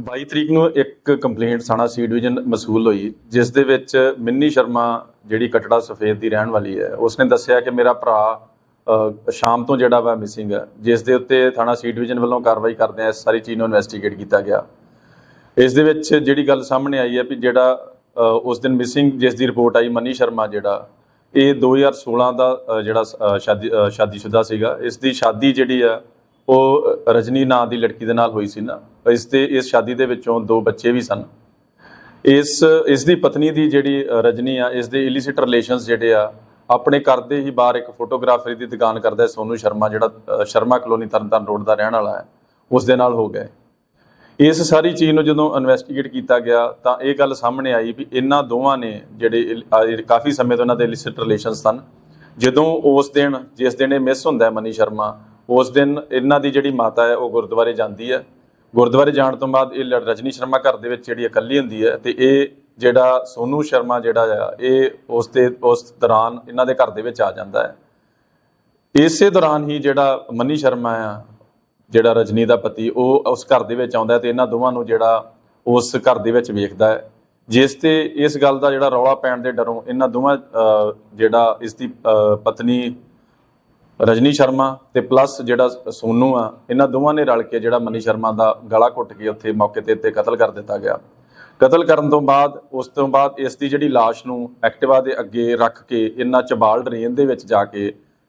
22 ਤਰੀਕ ਨੂੰ ਇੱਕ ਕੰਪਲੇਂਟ ਥਾਣਾ ਸੀ ਡਿਵੀਜ਼ਨ ਮਸੂਲ ਹੋਈ ਜਿਸ ਦੇ ਵਿੱਚ ਮਿੰਨੀ ਸ਼ਰਮਾ ਜਿਹੜੀ ਕਟੜਾ ਸਫੇਦ ਦੀ ਰਹਿਣ ਵਾਲੀ ਹੈ ਉਸਨੇ ਦੱਸਿਆ ਕਿ ਮੇਰਾ ਭਰਾ ਸ਼ਾਮ ਤੋਂ ਜਿਹੜਾ ਵਾ ਮਿਸਿੰਗ ਹੈ ਜਿਸ ਦੇ ਉੱਤੇ ਥਾਣਾ ਸੀ ਡਿਵੀਜ਼ਨ ਵੱਲੋਂ ਕਾਰਵਾਈ ਕਰਦੇ ਆ ਇਸ ਸਾਰੀ ਚੀਜ਼ ਨੂੰ ਇਨਵੈਸਟੀਗੇਟ ਕੀਤਾ ਗਿਆ। ਇਸ ਦੇ ਵਿੱਚ ਜਿਹੜੀ ਗੱਲ ਸਾਹਮਣੇ ਆਈ ਹੈ ਵੀ ਜਿਹੜਾ ਉਸ ਦਿਨ ਮਿਸਿੰਗ ਜਿਸ ਦੀ ਰਿਪੋਰਟ ਆਈ ਮਨੀ ਸ਼ਰਮਾ ਜਿਹੜਾ ਇਹ 2016 ਦਾ ਜਿਹੜਾ ਅ, ਸ਼ਾਦੀ ਅ, ਸ਼ਾਦੀशुदा ਸੀਗਾ ਇਸ ਦੀ ਸ਼ਾਦੀ ਜਿਹੜੀ ਆ ਉਹ ਰਜਨੀ ਨਾਂ ਦੀ ਲੜਕੀ ਦੇ ਨਾਲ ਹੋਈ ਸੀ ਨਾ। ਇਸ ਦੇ, ਇਸ ਸ਼ਾਦੀ ਦੇ ਵਿੱਚੋਂ ਦੋ ਬੱਚੇ ਵੀ ਸਨ। ਇਸ ਇਸ ਦੀ ਪਤਨੀ ਦੀ ਜਿਹੜੀ ਰਜਨੀ ਆ, ਇਸ ਦੇ ਇਲਿਸਿਟ ਰਿਲੇਸ਼ਨਸ ਜਿਹੜੇ ਆ, ਆਪਣੇ ਘਰ ਦੇ ਹੀ ਬਾਹਰ ਇੱਕ ਫੋਟੋਗ੍ਰਾਫਰੀ ਦੀ ਦੁਕਾਨ ਕਰਦਾ ਹੈ ਸੋਨੂ ਸ਼ਰਮਾ, ਜਿਹੜਾ ਸ਼ਰਮਾ ਕਲੋਨੀ ਤਰਨਤਾਰਨ ਰੋਡ ਦਾ ਰਹਿਣ ਵਾਲਾ ਹੈ। ਉਸ ਦੇ ਨਾਲ ਹੋ ਗਏ। ਇਸ ਸਾਰੀ ਚੀਜ਼ ਨੂੰ ਜਦੋਂ ਇਨਵੈਸਟੀਗੇਟ ਕੀਤਾ ਗਿਆ, ਤਾਂ ਇਹ ਗੱਲ ਸਾਹਮਣੇ ਆਈ ਵੀ ਇਹਨਾਂ ਦੋਵਾਂ ਨੇ ਜਿਹੜੇ ਕਾਫੀ ਸਮੇਂ ਤੋਂ ਇਹਨਾਂ ਦੇ ਇਲਿਸਿਟ ਰਿਲੇਸ਼ਨਸ ਸਨ। ਜਦੋਂ ਉਸ ਦਿਨ, ਜਿਸ ਦਿਨ ਇਹ ਮਿਸ ਹੁੰਦਾ ਮਨੀ ਸ਼ਰਮਾ ਉਸ ਦਿਨ ਇਹਨਾਂ ਦੀ ਜਿਹੜੀ ਮਾਤਾ ਹੈ, ਉਹ ਗੁਰਦੁਆਰੇ ਜਾਂਦੀ ਹੈ। ਗੁਰਦੁਆਰੇ ਜਾਣ ਤੋਂ ਬਾਅਦ ਇਹ ਲ- ਰਜਨੀ ਸ਼ਰਮਾ ਘਰ ਦੇ ਵਿੱਚ ਜਿਹੜੀ ਇਕੱਲੀ ਹੁੰਦੀ ਹੈ ਤੇ ਇਹ ਜਿਹੜਾ ਸੋਨੂ ਸ਼ਰਮਾ ਜਿਹੜਾ ਆ, ਇਹ ਉਸ ਤੇ, ਉਸ ਦੌਰਾਨ ਇਹਨਾਂ ਦੇ ਘਰ ਦੇ ਵਿੱਚ ਆ ਜਾਂਦਾ ਹੈ। ਇਸੇ ਦੌਰਾਨ ਹੀ ਜਿਹੜਾ ਮਨੀ ਸ਼ਰਮਾ ਆ, ਜਿਹੜਾ ਰਜਨੀ ਦਾ ਪਤੀ, ਉਹ ਉਸ ਘਰ ਦੇ ਵਿੱਚ ਆਉਂਦਾ ਹੈ ਤੇ ਇਹਨਾਂ ਦੋਵਾਂ ਨੂੰ ਜਿਹੜਾ ਉਸ ਘਰ ਦੇ ਵਿੱਚ ਵੇਖਦਾ ਹੈ। ਜਿਸ ਤੇ ਇਸ ਗੱਲ ਦਾ ਜਿਹੜਾ ਰੌਲਾ ਪੈਣ ਦੇ ਡਰੋਂ ਇਹਨਾਂ ਦੋਵਾਂ ਜਿਹੜਾ ਇਸ ਦੀ ਪਤਨੀ ਰਜਨੀ ਸ਼ਰਮਾ ਤੇ ਪਲੱਸ ਜਿਹੜਾ ਸੋਨੂ ਆ, ਇਹਨਾਂ ਦੋਵਾਂ ਨੇ ਰਲ ਕੇ ਜਿਹੜਾ ਮਨੀ ਸ਼ਰਮਾ ਦਾ ਗਲਾ ਘੁੱਟ ਕੇ ਉੱਥੇ ਮੌਕੇ ਤੇ ਤੇ ਕਤਲ ਕਰ ਦਿੱਤਾ ਗਿਆ। ਕਤਲ ਕਰਨ ਤੋਂ ਬਾਅਦ, ਉਸ ਤੋਂ ਬਾਅਦ ਇਸ ਦੀ ਜਿਹੜੀ ਲਾਸ਼ ਨੂੰ ਐਕਟਿਵਾ ਦੇ ਅੱਗੇ ਰੱਖ ਕੇ ਇਹਨਾਂ ਚਬਾਲ ਡਰੇਨ ਦੇ ਵਿੱਚ ਜਾ ਕੇ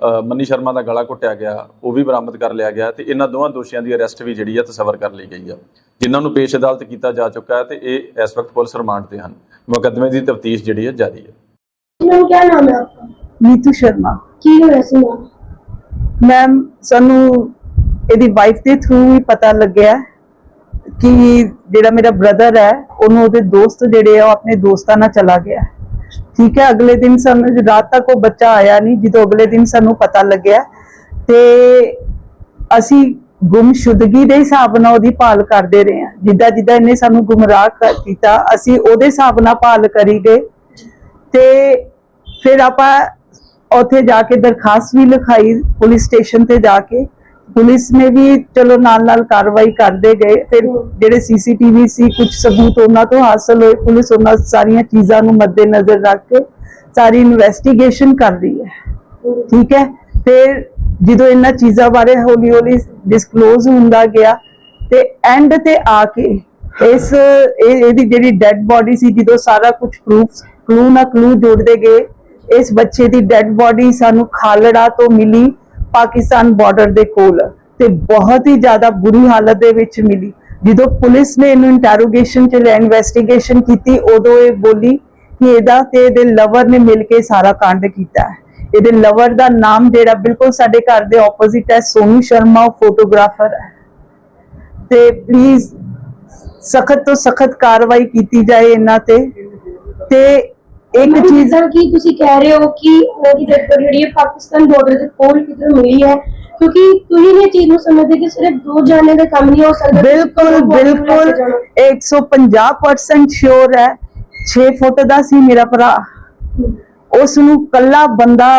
ਮੰਨੀ ਸ਼ਰਮਾ ਦਾ ਗਲਾ ਘੁੱਟਿਆ ਗਿਆ ਉਹ ਵੀ ਬਰਾਮਦ ਕਰ ਲਿਆ ਗਿਆ ਤੇ ਇਹਨਾਂ ਦੋਵਾਂ ਦੋਸ਼ੀਆਂ ਦੀ ਅਰੈਸਟ ਵੀ ਜਿਹੜੀ ਆ ਤਸਵਰ ਕਰ ਲਈ ਗਈ ਆ। ਜਿਨ੍ਹਾਂ ਨੂੰ ਪੇਸ਼ ਅਦਾਲਤ ਕੀਤਾ ਜਾ ਚੁੱਕਾ ਹੈ ਤੇ ਇਹ ਇਸ ਵਕਤ ਪੁਲਿਸ ਰਿਮਾਂਡ ਤੇ ਹਨ। ਮੁਕੱਦਮੇ ਦੀ ਤਫਤੀਸ਼ ਜਿਹੜੀ ਹੈ ਜਾਰੀ ਹੈ ਮੈਮ ਕੀ ਨਾਮ ਹੈ ਆਪਕਾ? ਨੀਤੂ ਸ਼ਰਮਾ। ਕੀ ਹੋਇਆ ਸੀ ਮੈਮ? ਸਾਨੂੰ ਇਹਦੀ ਵਾਈਫ ਦੇ ਥਰੂ ਵੀ ਪਤਾ ਲੱਗਿਆ ਕਿ ਜਿਹੜਾ ਮੇਰਾ ਬ੍ਰਦਰ ਹੈ ਉਹਨੂੰ ਉਹਦੇ ਦੋਸਤ ਜਿਹੜੇ ਆ ਉਹ ਆਪਣੇ ਦੋਸਤਾਂ ਨਾਲ ਚਲਾ ਗਿਆ। ਠੀਕ ਹੈ, ਅਗਲੇ ਦਿਨ ਸਾਨੂੰ ਰਾਤ ਤੱਕ ਉਹ ਬੱਚਾ ਆਇਆ ਨਹੀਂ, ਜਦੋਂ ਅਗਲੇ ਦਿਨ ਸਾਨੂੰ ਪਤਾ ਲੱਗਿਆ ਤੇ ਅਸੀਂ ਗੁੰਮਸ਼ੁਦਗੀ ਦੇ ਹਿਸਾਬ ਨਾਲ ਉਹਦੀ ਭਾਲ ਕਰਦੇ ਰਹੇ ਹਾਂ। ਜਿੱਦਾਂ ਜਿੱਦਾਂ ਇਹਨੇ ਸਾਨੂੰ ਗੁੰਮਰਾਹ ਕਰ ਕੀਤਾ, ਅਸੀਂ ਉਹਦੇ ਹਿਸਾਬ ਨਾਲ ਭਾਲ ਕਰੀ ਗਏ ਤੇ ਫਿਰ ਆਪਾਂ ਉੱਥੇ ਜਾ ਕੇ ਦਰਖਾਸਤ ਵੀ ਲਿਖਾਈ, ਪੁਲਿਸ ਸਟੇਸ਼ਨ ਤੇ ਜਾ ਕੇ ਪੁਲਿਸ ਨੇ ਵੀ ਚਲੋ ਨਾਲ ਨਾਲ ਕਾਰਵਾਈ ਕਰਦੇ ਗਏ, ਫਿਰ ਜਿਹੜੇ ਸੀਸੀਟੀਵੀ ਸੀ ਕੁਝ ਸਬੂਤ ਉਹਨਾਂ ਤੋਂ ਹਾਸਲ ਹੋਏ, ਪੁਲਿਸ ਉਹਨਾਂ ਸਾਰੀਆਂ ਚੀਜ਼ਾਂ ਨੂੰ ਮੱਦੇਨਜ਼ਰ ਰੱਖ ਕੇ ਸਾਰੀ ਇਨਵੈਸਟੀਗੇਸ਼ਨ ਕਰ ਰਹੀ ਹੈ। ਠੀਕ ਹੈ? ਫਿਰ ਜਦੋਂ ਇਹਨਾਂ ਚੀਜ਼ਾਂ ਬਾਰੇ ਹੌਲੀ ਹੌਲੀ ਡਿਸਕਲੋਜ਼ ਹੁੰਦਾ ਗਿਆ, ਤੇ ਐਂਡ ਤੇ ਆ ਕੇ ਇਸ, ਇਹ- ਇਹਦੀ ਜਿਹੜੀ ਡੈੱਡ ਬੋਡੀ ਸੀ, ਜਦੋਂ ਸਾਰਾ ਕੁਝ ਪ੍ਰੂਫ ਕਲੂ ਨਾ ਕਲੂ ਜੋੜਦੇ ਗਏ, ਇਸ ਬੱਚੇ ਦੀ ਡੈੱਡ ਬੋਡੀ ਸਾਨੂੰ ਖਾਲੜਾ ਤੋਂ ਮਿਲੀ। ਪਾਕਿਸਤਾਨ ਬਾਰਡਰ ਦੇ ਕੋਲ ਤੇ ਬਹੁਤ ਹੀ ਜ਼ਿਆਦਾ ਬੁਰੀ ਹਾਲਤ ਦੇ ਵਿੱਚ ਮਿਲੀ। ਜਦੋਂ ਪੁਲਿਸ ਨੇ ਇਹਨੂੰ ਇੰਟਰੋਗੇਸ਼ਨ ਚ ਲੈ ਇਨਵੈਸਟੀਗੇਸ਼ਨ ਕੀਤੀ, ਉਦੋਂ ਇਹ ਬੋਲੀ ਕਿ ਇਹਦਾ ਤੇ ਇਹਦੇ ਲਵਰ ਨੇ ਮਿਲ ਕੇ ਸਾਰਾ ਕਾਂਡ ਕੀਤਾ ਹੈ। ਇਹਦੇ ਲਵਰ ਦਾ ਨਾਮ ਜਿਹੜਾ ਬਿਲਕੁਲ ਸਾਡੇ ਘਰ ਦੇ ਆਪੋਜ਼ਿਟ ਹੈ, ਸੋਨੂ ਸ਼ਰਮਾ ਫੋਟੋਗ੍ਰਾਫਰ ਹੈ। ਤੇ ਪਲੀਜ਼ ਸਖਤ ਤੋਂ ਸਖਤ ਕਾਰਵਾਈ ਕੀਤੀ ਜਾਏ ਇਹਨਾਂ ਤੇ। ਤੇ ਇੱਕ ਚੀਜ਼ ਜਿੱਦਾਂ ਕਿ ਤੁਸੀਂ ਕਹਿ ਰਹੇ ਹੋ ਕਿ ਉਹਦੀ ਬੋਡੀ ਜਿਹੜੀ ਹੈ ਪਾਕਿਸਤਾਨ ਬਾਰਡਰ ਦੇ ਕੋਲ ਕਿਧਰ ਮਿਲੀ ਹੈ? ਕਿਉਂਕਿ ਤੁਸੀਂ ਇਹ ਚੀਜ਼ ਨੂੰ ਸਮਝਦੇ ਕਿ ਸਿਰਫ ਦੋ ਜਾਣੇ ਦਾ ਕੰਮ ਨਹੀਂ ਹੋ ਸਕਦਾ ਬਿਲਕੁਲ ਬਿਲਕੁਲ ਕੇ ਜਾਣਾ। 150% ਸ਼ੋਰ ਹੈ। 6 ਫੁੱਟ ਦਾ ਸੀ ਮੇਰਾ ਭਰਾ। ਉਸ ਨੂੰ ਕੱਲਾ ਬੰਦਾ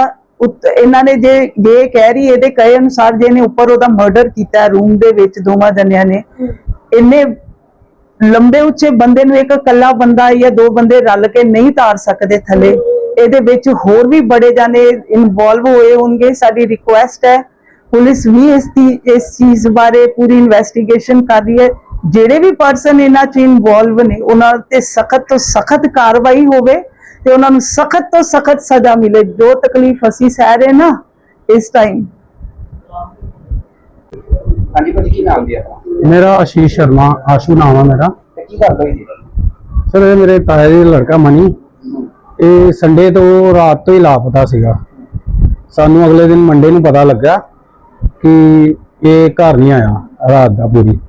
ਇਹਨਾਂ ਨੇ ਜੇ ਜੇ ਕਹਿ ਰਹੀ ਇਹਦੇ ਕਹੇ ਅਨੁਸਾਰ ਜੇ ਨੇ ਉੱਪਰ ਉਹਦਾ ਮਰਡਰ ਕੀਤਾ ਰੂਮ ਦੇ ਵਿੱਚ ਦੋਵਾਂ ਜਣਿਆਂ ਨੇ ਇੰਨੇ ਲੰਬੇ ਉੱਚੇ ਬੰਦੇ ਨੂੰ ਇੱਕ ਕੱਲਾ ਬੰਦਾ ਜਾਂ ਦੋ ਬੰਦੇ ਰਲ ਕੇ ਨਹੀਂ ਤਾਰ ਸਕਦੇ ਥੱਲੇ, ਇਹਦੇ ਵਿੱਚ ਹੋਰ ਵੀ ਬੜੇ ਜਾਣੇ ਇਨਵੋਲਵ ਹੋਏ ਹੋਣਗੇ। ਸਾਡੀ ਰਿਕੁਐਸਟ ਹੈ, ਪੁਲਿਸ ਵੀ ਇਸ ਦੀ, ਇਸ ਚੀਜ਼ ਬਾਰੇ ਪੂਰੀ ਇਨਵੈਸਟੀਗੇਸ਼ਨ ਕਰ ਰਹੀ ਹੈ। ਜਿਹੜੇ ਵੀ ਪਰਸਨ ਇਹਨਾਂ ਚ ਇਨਵੋਲਵ ਨੇ, ਉਹਨਾਂ ਤੇ ਸਖਤ ਤੋਂ ਸਖਤ ਕਾਰਵਾਈ ਹੋਵੇ ਤੇ ਉਹਨਾਂ ਨੂੰ ਸਖਤ ਤੋਂ ਸਖਤ ਸਜ਼ਾ ਮਿਲੇ। ਜੋ ਤਕਲੀਫ ਅਸੀਂ ਸਹਿ ਰਹੇ ਨਾ, ਇਸ ਟਾਈਮ ਹਾਂਜੀ ਭਾਜੀ, ਕੀ ਨਾਮ ਜੀ ਮੇਰਾ ਆਸ਼ੀਸ਼ ਸ਼ਰਮਾ ਆਸ਼ੂ ਨਾਮ ਆ ਮੇਰਾ। ਤੇ ਕੀ ਕਰਦਾ ਜੀ? ਸਰ ਇਹ ਮੇਰੇ ਤਾਏ ਦਾ ਲੜਕਾ ਮਨੀ। ਇਹ ਸੰਡੇ ਤੋਂ ਰਾਤ ਤੋਂ ਹੀ ਲਾਪਤਾ ਸੀਗਾ। ਸਾਨੂੰ ਅਗਲੇ ਦਿਨ ਮੰਡੇ ਨੂੰ ਪਤਾ ਲੱਗਾ ਕਿ ਇਹ ਘਰ ਨਹੀਂ ਆਇਆ ਰਾਤ ਦਾ ਪੂਰੀ।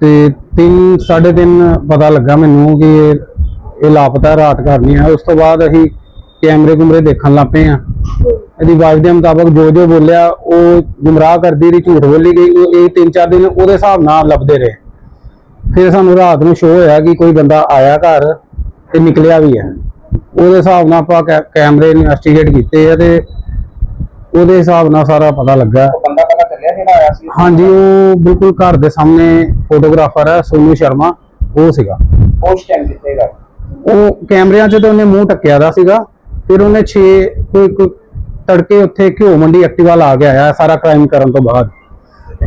ਤੇ ਤਿੰਨ ਸਾਢੇ ਤਿੰਨ ਪਤਾ ਲੱਗਾ ਮੈਨੂੰ ਕਿ ਇਹ ਲਾਪਤਾ ਰਾਤ ਘਰ ਨਹੀਂ ਆਇਆ। ਉਸ ਤੋਂ ਬਾਅਦ ਅਸੀਂ ਕੈਮਰੇ ਕੁਮਰੇ ਦੇਖਣ ਲੱਗ ਪਏ ਆ। ਇਹਦੀ ਵਾਈਫ ਦੇ ਮੁਤਾਬਕ ਜੋ ਜੋ ਬੋਲਿਆ ਉਹ ਗੁੰਮਰਾਹ ਕਰਦੀ ਰਹੀ ਝੂਠ ਬੋਲੀ ਗਈ ਉਹ ਇਹ ਤਿੰਨ ਚਾਰ ਦਿਨ ਉਹਦੇ ਹਿਸਾਬ ਨਾਲ ਲੱਭਦੇ ਰਹੇ। ਫਿਰ ਸਾਨੂੰ ਰਾਤ ਨੂੰ ਸ਼ੋਅ ਹੋਇਆ ਕਿ ਕੋਈ ਬੰਦਾ ਆਇਆ ਘਰ ਤੇ ਨਿਕਲਿਆ ਵੀ ਹੈ ਉਹਦੇ ਹਿਸਾਬ ਨਾਲ ਆਪਾਂ ਕੈਮਰੇ ਇਨਵੈਸਟੀਗੇਟ ਕੀਤੇ ਆ ਤੇ ਉਹਦੇ ਹਿਸਾਬ ਨਾਲ ਸਾਰਾ ਪਤਾ ਲੱਗਾ। ਉਹ ਬੰਦਾ ਪਤਾ ਚੱਲਿਆ ਜਿਹੜਾ ਆਇਆ ਸੀ? ਹਾਂਜੀ ਉਹ ਬਿਲਕੁਲ ਘਰ ਦੇ ਸਾਹਮਣੇ ਫੋਟੋਗ੍ਰਾਫਰ ਹੈ ਸੋਨੂ ਸ਼ਰਮਾ ਉਹ ਸੀਗਾ। ਕਿੱਥੇ ਗਾ ਉਹ ਕੈਮਰਿਆਂ 'ਚ ਤੇ ਉਹਨੇ ਮੂੰਹ ਟੱਕਿਆ ਦਾ ਸੀਗਾ। ਫਿਰ ਉਹਨੇ 6 ਕੋਈ ਕੋਈ ਤੜਕੇ ਉੱਥੇ ਘਿਓ ਮੰਡੀ ਐਕਟਿਵਾ ਲਾ ਕੇ ਆਇਆ ਸਾਰਾ ਕ੍ਰਾਈਮ ਕਰਨ ਤੋਂ ਬਾਅਦ।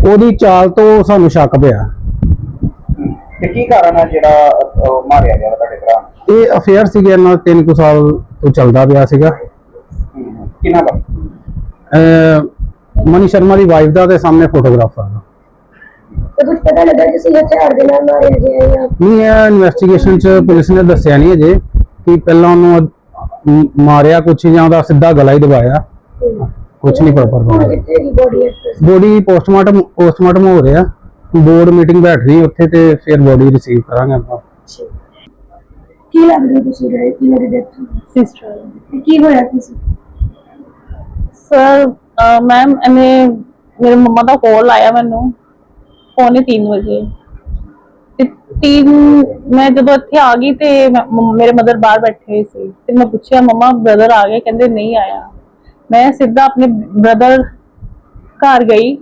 ਉਹਦੀ ਚਾਲ ਤੋਂ ਸਾਨੂੰ ਸ਼ੱਕ ਪਿਆ। ਹਮ, ਤੇ ਕੀ ਕਾਰਨ ਹੈ ਜਿਹੜਾ ਅਹ, ਮਾਰਿਆ ਗਿਆ ਤੁਹਾਡੇ ਭਰਾ ਨੂੰ? ਇਹ ਅਫੇਅਰ ਸੀਗੇ ਇਹਨਾਂ ਦਾ 3 ਕੁ ਸਾਲ ਤੋਂ ਚੱਲਦਾ ਪਿਆ ਸੀਗਾ। ਹਮ, ਕਿਹਨਾਂ ਦਾ? ਅਹ ਮਨੀ ਸ਼ਰਮਾ ਦੀ ਵਾਈਫ ਦਾ ਤੇ ਸਾਹਮਣੇ ਫੋਟੋਗ੍ਰਾਫਰ ਦਾ। ਤੇ ਕੁਝ ਪਤਾ ਲੱਗਾ ਕਿਸੇ ਹਥਿਆਰ ਦੇ ਨਾਲ ਮਾਰਿਆ ਗਿਆ ਜਾਂ ਨਹੀਂ ਇਹ ਇਨਵੈਸਟੀਗੇਸ਼ਨ 'ਚ ਪੁਲਿਸ ਨੇ ਦੱਸਿਆ ਨਹੀਂ ਅਜੇ ਕਿ ਪਹਿਲਾਂ ਉਹਨੂੰ ਮਾਰਿਆ ਕੁਛ ਜਾਂ ਉਹਦਾ ਸਿੱਧਾ ਗਲਾ ਹੀ ਦਬਾਇਆ। ਕੁਛ ਨਹੀਂ ਪ੍ਰੋਪਰ ਬਣਾਇਆ ਬੋਡੀ ਪੋਸਟਮਾਰਟਮ ਪੋਸਟਮਾਰਟਮ ਹੋ ਰਿਹਾ। ਬੋਰਡ ਮੀਟਿੰਗ ਬੈਠ ਰਹੀ ਉੱਥੇ ਤੇ ਫਿਰ ਬੋਡੀ ਰਿਸੀਵ ਕਰਾਂਗੇ ਆਪਾਂ। ਕੀ ਲੱਗਦਾ ਤੁਸੀਂ ਜਿਹੜੇ ਕੀ ਮੇਰੇ ਡੈਥ ਸਿਸਟਰ ਕੀ ਹੋਇਆ ਤੁਸੀਂ? ਸਰ ਮੈਮ ਇਹਨੇ ਮੇਰੇ ਮੰਮਾ ਦਾ ਕਾਲ ਆਇਆ ਮੈਨੂੰ। ਪੌਣੇ 3 ਵਜੇ। ਤੇ ਤਿੰਨ ਮੈਂ ਜਦੋਂ ਇੱਥੇ ਆ ਗਈ ਤੇ ਮੈਂ- ਮੇਰੇ ਮਦਰ ਬਾਹਰ ਬੈਠੇ ਸੀ। ਤੇ ਮੈਂ ਪੁੱਛਿਆ ਮੰਮਾ ਬ੍ਰਦਰ ਆ ਗਏ? ਕਹਿੰਦੇ ਨਹੀਂ ਆਇਆ। ਮੈਂ ਸਿੱਧਾ ਆਪਣੇ ਬ੍ਰਦਰ ਘਰ ਗਈ।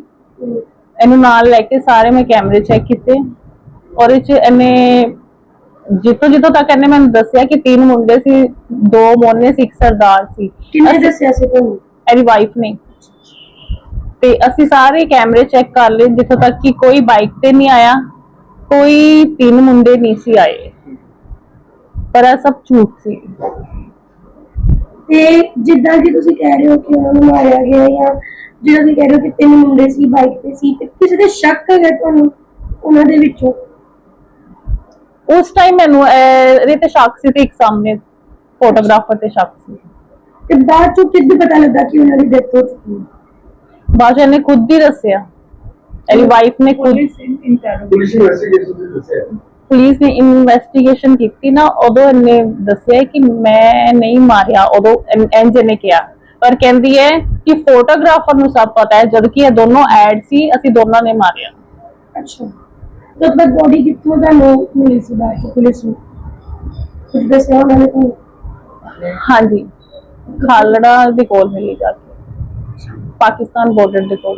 ਇਹਨੂੰ ਨਾਲ ਲੈ ਕੇ ਸਾਰੇ ਮੈਂ ਕੈਮਰੇ ਚੈੱਕ ਕੀਤੇ। ਔਰ ਇਹ ਚ ਇਹਨੇ ਜਿੱਤੋਂ ਜਿੱਤੋਂ ਤੱਕ ਇਹਨੇ ਮੈਨੂੰ ਦੱਸਿਆ ਕਿ ਤਿੰਨ ਮੁੰਡੇ ਸੀ ਦੋ ਮੋਨੇ ਸੀ ਇੱਕ ਸਰਦਾਰ ਸੀ। ਕਿੰਨੇ ਦੱਸਿਆ ਸੀ ਤੁਹਾਨੂੰ? ਇਹਦੀ ਵਾਈਫ ਨੇ। ਤੇ ਅਸੀਂ ਸਾਰੇ ਕੈਮਰੇ ਚੈੱਕ ਕਰ ਲਏ ਜਿੱਥੋਂ ਤੱਕ ਕਿ ਕੋਈ ਬਾਈਕ ਤੇ ਨਹੀਂ ਆਇਆ। ਕੋਈ ਤਿੰਨ ਮੁੰਡੇ ਨਹੀਂ ਸੀ ਆਏ। ਪਰ ਇਹ ਸਭ ਝੂਠ ਸੀ। ਤੇ ਜਿੱਦਾਂ ਕਿ ਤੁਸੀਂ ਕਹਿ ਰਹੇ ਹੋ ਕਿ ਉਹਨਾਂ ਨੂੰ ਮਾਰਿਆ ਗਿਆ ਜਾਂ ਜਿਹੜਾ ਤੁਸੀਂ ਕਹਿ ਰਹੇ ਹੋ ਕਿ ਤਿੰਨ ਮੁੰਡੇ ਸੀ ਬਾਈਕ ਤੇ ਸੀ ਤੇ ਕਿਸੇ ਦੇ ਸ਼ੱਕ ਹੈਗਾ ਤੁਹਾਨੂੰ ਉਹਨਾਂ ਦੇ ਵਿੱਚੋਂ? ਉਸ ਟਾਈਮ ਮੈਨੂੰ ਇਹਦੇ ਤੇ ਸ਼ੱਕ ਸੀ ਤੇ ਇੱਕ ਸਾਹਮਣੇ ਫੋਟੋਗ੍ਰਾਫਰ ਤੇ ਸ਼ੱਕ ਸੀ। ਤੇ ਬਾਅਦ ਚੋਂ ਕਿੱਦ ਪਤਾ ਲੱਗਾ ਕਿ ਉਹਨਾਂ ਦੀ ਡੈਥ ਹੋ ਚੁੱਕੀ ਹੈ? ਬਾਅਦ 'ਚ ਇਹਨੇ ਖੁਦ ਹੀ ਦੱਸਿਆ। ਇਹਦੀ ਵਾਈਫ ਨੇ ਖੁਦ ਪੁਲਿਸ ਨੇ ਇਨਵੈਸਟੀਗੇਸ਼ਨ ਕੀਤੀ ਨਾ ਉਦੋਂ ਇਹਨੇ ਦੱਸਿਆ ਕਿ ਮੈਂ ਨਹੀਂ ਮਾਰਿਆ ਉਦੋਂ ਐਨਜੇ ਨੇ ਕਿਹਾ। ਪਰ ਕਹਿੰਦੀ ਹੈ ਕਿ ਫੋਟੋਗ੍ਰਾਫਰ ਨੂੰ ਸਭ ਪਤਾ ਹੈ ਜਦ ਕਿ ਇਹ ਦੋਨੋਂ ਐਡ ਸੀ ਅਸੀਂ ਦੋਨਾਂ ਨੇ ਮਾਰਿਆ। ਅੱਛਾ। ਤਦ ਬੋਡੀ ਕਿੱਥੋਂ ਦਾ ਨੋ ਮਿਲੀ ਸੀ ਬਾਅਦ ਚੋਂ ਪੁਲਿਸ ਨੂੰ? ਕੁਝ ਦੱਸਿਆ ਉਹਨਾਂ ਨੇ ਹਾਂਜੀ। ਖਾਲੜਾ ਦੇ ਕੋਲ ਮਿਲੀ ਜਾ ਕੇ। ਪਾਕਿਸਤਾਨ ਬਾਰਡਰ ਦੇ ਕੋਲ।